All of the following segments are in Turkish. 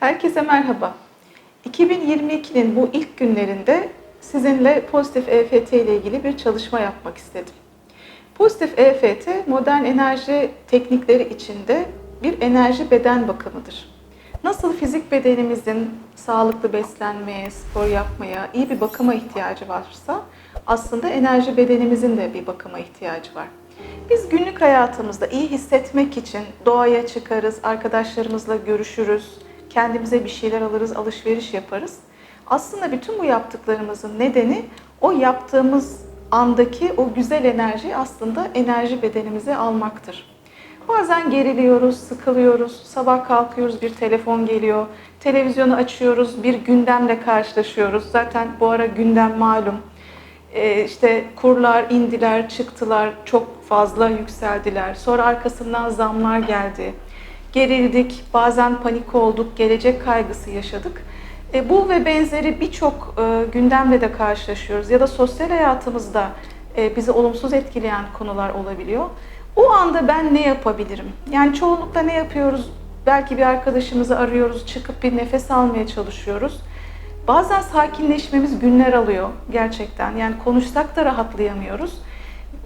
Herkese merhaba. 2022'nin bu ilk günlerinde sizinle pozitif EFT ile ilgili bir çalışma yapmak istedim. Pozitif EFT, modern enerji teknikleri içinde bir enerji beden bakımıdır. Nasıl fizik bedenimizin sağlıklı beslenmeye, spor yapmaya, iyi bir bakıma ihtiyacı varsa aslında enerji bedenimizin de bir bakıma ihtiyacı var. Biz günlük hayatımızda iyi hissetmek için doğaya çıkarız, arkadaşlarımızla görüşürüz, kendimize bir şeyler alırız, alışveriş yaparız. Aslında bütün bu yaptıklarımızın nedeni o yaptığımız andaki o güzel enerjiyi aslında enerji bedenimize almaktır. Bazen geriliyoruz, sıkılıyoruz, sabah kalkıyoruz bir telefon geliyor, televizyonu açıyoruz, bir gündemle karşılaşıyoruz. Zaten bu ara gündem malum. Ee, işte kurlar indiler, çıktılar, çok fazla yükseldiler. Sonra arkasından zamlar geldi. Gerildik, bazen panik olduk, gelecek kaygısı yaşadık. E, bu ve benzeri birçok e, gündemle de karşılaşıyoruz ya da sosyal hayatımızda e, bizi olumsuz etkileyen konular olabiliyor. O anda ben ne yapabilirim? Yani çoğunlukla ne yapıyoruz? Belki bir arkadaşımızı arıyoruz, çıkıp bir nefes almaya çalışıyoruz. Bazen sakinleşmemiz günler alıyor gerçekten. Yani konuşsak da rahatlayamıyoruz.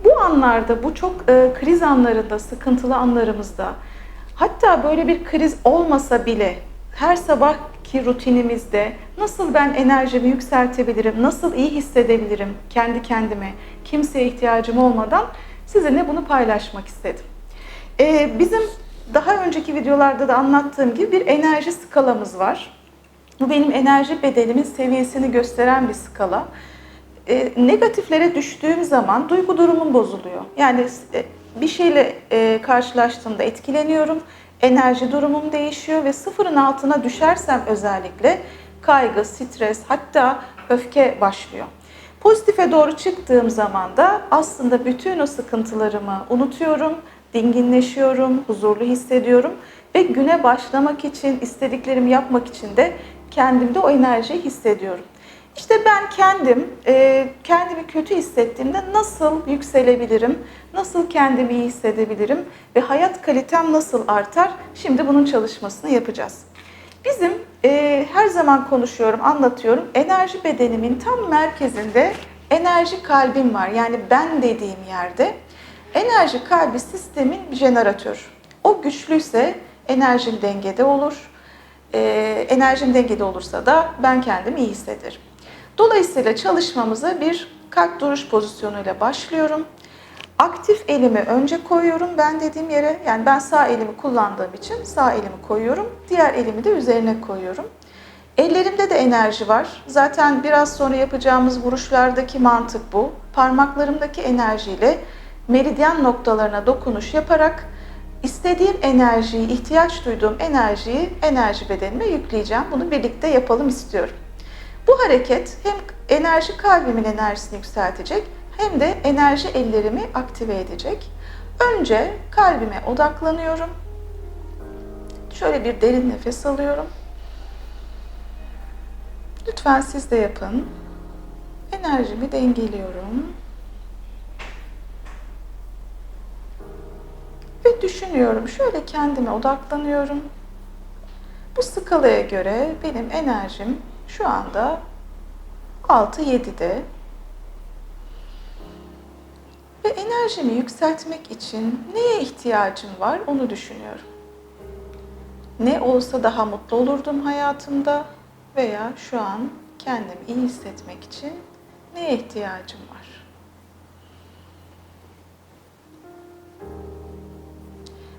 Bu anlarda, bu çok e, kriz anlarında, sıkıntılı anlarımızda, hatta böyle bir kriz olmasa bile her sabahki rutinimizde nasıl ben enerjimi yükseltebilirim, nasıl iyi hissedebilirim kendi kendime, kimseye ihtiyacım olmadan sizinle bunu paylaşmak istedim. Ee, bizim daha önceki videolarda da anlattığım gibi bir enerji skalamız var. Bu benim enerji bedenimin seviyesini gösteren bir skala. E, negatiflere düştüğüm zaman duygu durumum bozuluyor. Yani e, bir şeyle e, karşılaştığımda etkileniyorum, enerji durumum değişiyor ve sıfırın altına düşersem özellikle kaygı, stres hatta öfke başlıyor. Pozitife doğru çıktığım zaman da aslında bütün o sıkıntılarımı unutuyorum, dinginleşiyorum, huzurlu hissediyorum ve güne başlamak için, istediklerimi yapmak için de kendimde o enerjiyi hissediyorum. İşte ben kendim, e, kendimi kötü hissettiğimde nasıl yükselebilirim, nasıl kendimi iyi hissedebilirim ve hayat kalitem nasıl artar? Şimdi bunun çalışmasını yapacağız. Bizim e, her zaman konuşuyorum, anlatıyorum. Enerji bedenimin tam merkezinde enerji kalbim var. Yani ben dediğim yerde enerji kalbi sistemin jeneratör. O güçlüyse enerjim dengede olur. E, enerjim dengede olursa da ben kendimi iyi hissederim. Dolayısıyla çalışmamıza bir kalp duruş pozisyonuyla başlıyorum. Aktif elimi önce koyuyorum ben dediğim yere. Yani ben sağ elimi kullandığım için sağ elimi koyuyorum. Diğer elimi de üzerine koyuyorum. Ellerimde de enerji var. Zaten biraz sonra yapacağımız vuruşlardaki mantık bu. Parmaklarımdaki enerjiyle meridyen noktalarına dokunuş yaparak istediğim enerjiyi, ihtiyaç duyduğum enerjiyi enerji bedenime yükleyeceğim. Bunu birlikte yapalım istiyorum. Bu hareket hem enerji kalbimin enerjisini yükseltecek hem de enerji ellerimi aktive edecek. Önce kalbime odaklanıyorum. Şöyle bir derin nefes alıyorum. Lütfen siz de yapın. Enerjimi dengeliyorum. Ve düşünüyorum. Şöyle kendime odaklanıyorum. Bu skalaya göre benim enerjim şu anda 6-7'de enerjimi yükseltmek için neye ihtiyacım var onu düşünüyorum. Ne olsa daha mutlu olurdum hayatımda veya şu an kendimi iyi hissetmek için neye ihtiyacım var?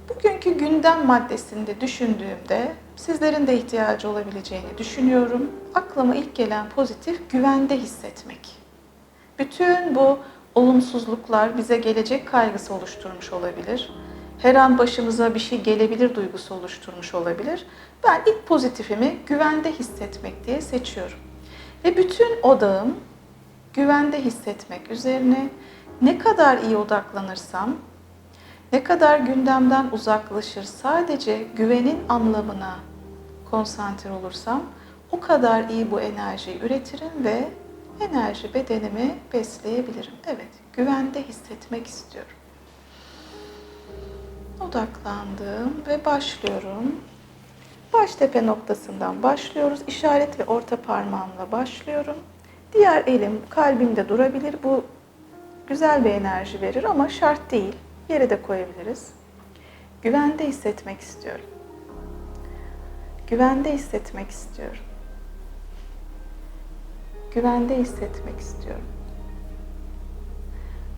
Bugünkü gündem maddesinde düşündüğümde sizlerin de ihtiyacı olabileceğini düşünüyorum. Aklıma ilk gelen pozitif güvende hissetmek. Bütün bu olumsuzluklar bize gelecek kaygısı oluşturmuş olabilir. Her an başımıza bir şey gelebilir duygusu oluşturmuş olabilir. Ben ilk pozitifimi güvende hissetmek diye seçiyorum. Ve bütün odağım güvende hissetmek üzerine ne kadar iyi odaklanırsam, ne kadar gündemden uzaklaşır sadece güvenin anlamına konsantre olursam o kadar iyi bu enerjiyi üretirim ve enerji bedenimi besleyebilirim. Evet, güvende hissetmek istiyorum. Odaklandım ve başlıyorum. Baş tepe noktasından başlıyoruz. İşaret ve orta parmağımla başlıyorum. Diğer elim kalbimde durabilir. Bu güzel bir enerji verir ama şart değil. Yere de koyabiliriz. Güvende hissetmek istiyorum. Güvende hissetmek istiyorum. Güvende hissetmek istiyorum.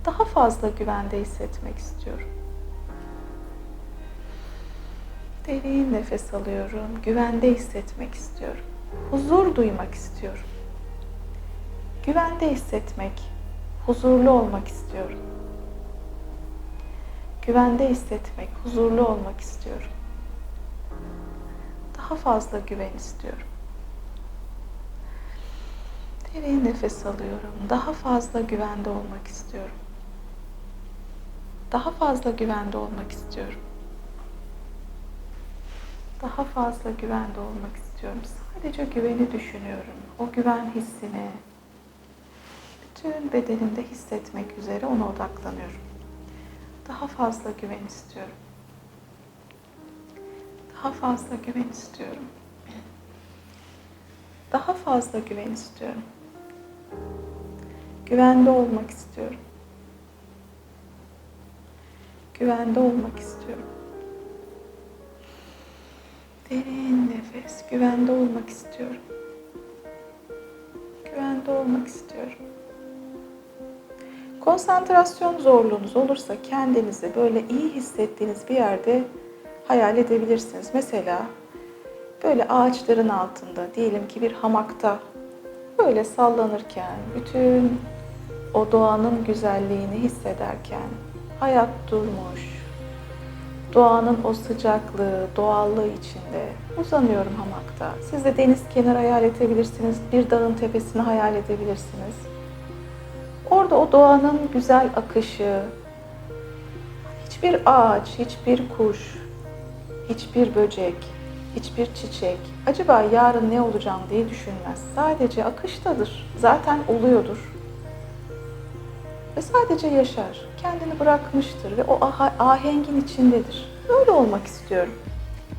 Daha fazla güvende hissetmek istiyorum. Derin nefes alıyorum. Güvende hissetmek istiyorum. Huzur duymak istiyorum. Güvende hissetmek, huzurlu olmak istiyorum. Güvende hissetmek, huzurlu olmak istiyorum. Daha fazla güven istiyorum. Derin nefes alıyorum. Daha fazla güvende olmak istiyorum. Daha fazla güvende olmak istiyorum. Daha fazla güvende olmak istiyorum. Sadece güveni düşünüyorum. O güven hissini bütün bedenimde hissetmek üzere ona odaklanıyorum. Daha fazla güven istiyorum. Daha fazla güven istiyorum. Daha fazla güven istiyorum. Güvende olmak istiyorum. Güvende olmak istiyorum. Derin nefes. Güvende olmak istiyorum. Güvende olmak istiyorum. Konsantrasyon zorluğunuz olursa kendinizi böyle iyi hissettiğiniz bir yerde hayal edebilirsiniz. Mesela böyle ağaçların altında diyelim ki bir hamakta böyle sallanırken bütün o doğanın güzelliğini hissederken hayat durmuş, doğanın o sıcaklığı, doğallığı içinde uzanıyorum hamakta. Siz de deniz kenarı hayal edebilirsiniz, bir dağın tepesini hayal edebilirsiniz. Orada o doğanın güzel akışı, hiçbir ağaç, hiçbir kuş, hiçbir böcek, hiçbir çiçek acaba yarın ne olacağım diye düşünmez. Sadece akıştadır. Zaten oluyordur. Ve sadece yaşar. Kendini bırakmıştır ve o aha- ahengin içindedir. Böyle olmak istiyorum.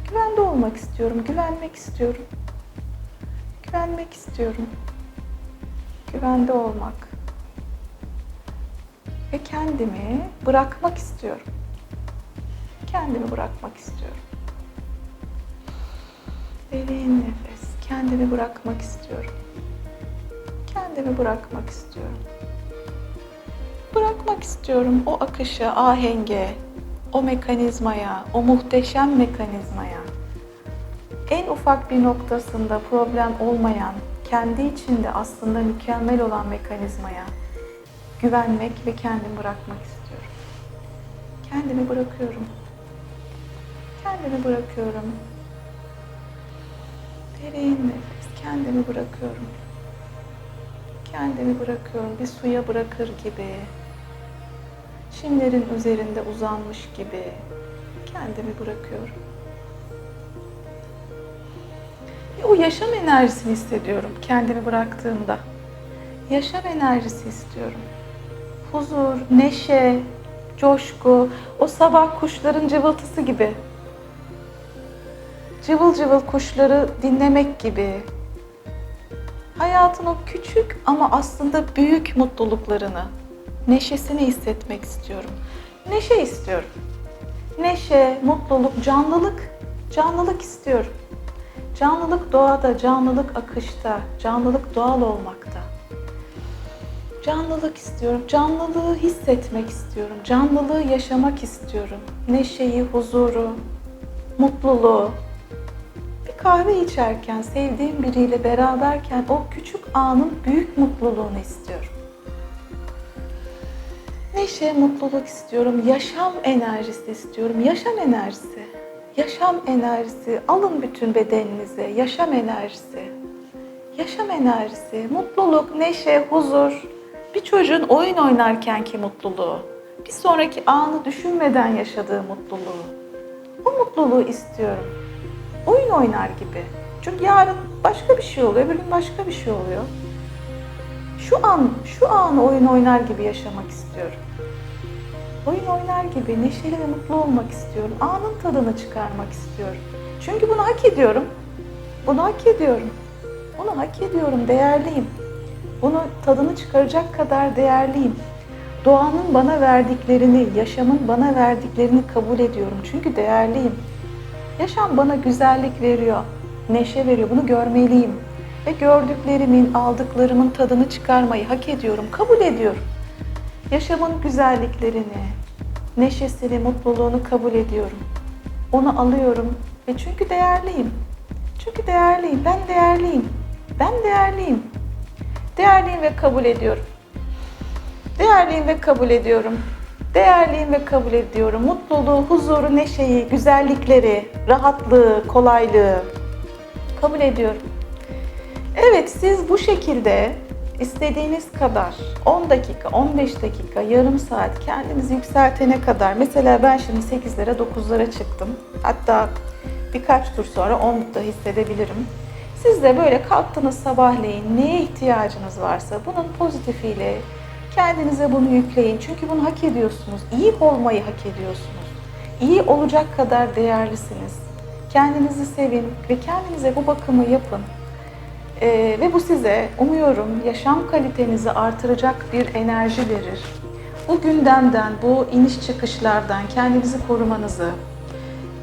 Güvende olmak istiyorum. Güvenmek istiyorum. Güvenmek istiyorum. Güvende olmak. Ve kendimi bırakmak istiyorum. Kendimi bırakmak istiyorum. Derin nefes. Kendimi bırakmak istiyorum. Kendimi bırakmak istiyorum. Bırakmak istiyorum o akışa, ahenge, o mekanizmaya, o muhteşem mekanizmaya. En ufak bir noktasında problem olmayan, kendi içinde aslında mükemmel olan mekanizmaya güvenmek ve kendimi bırakmak istiyorum. Kendimi bırakıyorum. Kendimi bırakıyorum. Derin nefes. Kendimi bırakıyorum. Kendimi bırakıyorum. Bir suya bırakır gibi. Çimlerin üzerinde uzanmış gibi. Kendimi bırakıyorum. Ve o yaşam enerjisini hissediyorum kendimi bıraktığımda. Yaşam enerjisi istiyorum. Huzur, neşe, coşku, o sabah kuşların cıvıltısı gibi cıvıl cıvıl kuşları dinlemek gibi. Hayatın o küçük ama aslında büyük mutluluklarını, neşesini hissetmek istiyorum. Neşe istiyorum. Neşe, mutluluk, canlılık, canlılık istiyorum. Canlılık doğada, canlılık akışta, canlılık doğal olmakta. Canlılık istiyorum, canlılığı hissetmek istiyorum, canlılığı yaşamak istiyorum. Neşeyi, huzuru, mutluluğu, kahve içerken, sevdiğim biriyle beraberken o küçük anın büyük mutluluğunu istiyorum. Neşe, mutluluk istiyorum, yaşam enerjisi istiyorum, yaşam enerjisi. Yaşam enerjisi, alın bütün bedeninize, yaşam enerjisi. Yaşam enerjisi, mutluluk, neşe, huzur. Bir çocuğun oyun oynarkenki mutluluğu. Bir sonraki anı düşünmeden yaşadığı mutluluğu. O mutluluğu istiyorum oyun oynar gibi. Çünkü yarın başka bir şey oluyor, öbür gün başka bir şey oluyor. Şu an, şu anı oyun oynar gibi yaşamak istiyorum. Oyun oynar gibi neşeli ve mutlu olmak istiyorum. Anın tadını çıkarmak istiyorum. Çünkü bunu hak ediyorum. Bunu hak ediyorum. Bunu hak ediyorum, değerliyim. Bunu tadını çıkaracak kadar değerliyim. Doğanın bana verdiklerini, yaşamın bana verdiklerini kabul ediyorum. Çünkü değerliyim. Yaşam bana güzellik veriyor, neşe veriyor. Bunu görmeliyim. Ve gördüklerimin, aldıklarımın tadını çıkarmayı hak ediyorum, kabul ediyorum. Yaşamın güzelliklerini, neşesini, mutluluğunu kabul ediyorum. Onu alıyorum ve çünkü değerliyim. Çünkü değerliyim. Ben değerliyim. Ben değerliyim. Değerliyim ve kabul ediyorum. Değerliyim ve kabul ediyorum. Değerliyim ve kabul ediyorum. Mutluluğu, huzuru, neşeyi, güzellikleri, rahatlığı, kolaylığı kabul ediyorum. Evet siz bu şekilde istediğiniz kadar 10 dakika, 15 dakika, yarım saat kendinizi yükseltene kadar mesela ben şimdi 8'lere 9'lara çıktım. Hatta birkaç tur sonra 10'da hissedebilirim. Siz de böyle kalktınız sabahleyin neye ihtiyacınız varsa bunun pozitifiyle kendinize bunu yükleyin. Çünkü bunu hak ediyorsunuz. İyi olmayı hak ediyorsunuz. İyi olacak kadar değerlisiniz. Kendinizi sevin ve kendinize bu bakımı yapın. Ee, ve bu size umuyorum yaşam kalitenizi artıracak bir enerji verir. Bu gündemden, bu iniş çıkışlardan kendinizi korumanızı,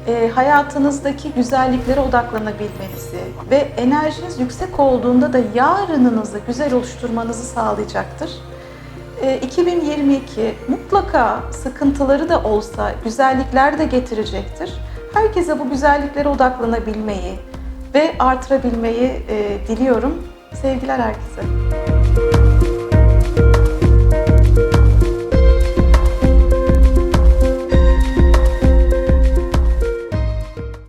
e, hayatınızdaki güzelliklere odaklanabilmenizi ve enerjiniz yüksek olduğunda da yarınınızı güzel oluşturmanızı sağlayacaktır. E, 2022 mutlaka sıkıntıları da olsa güzellikler de getirecektir. Herkese bu güzelliklere odaklanabilmeyi ve artırabilmeyi e, diliyorum. Sevgiler herkese.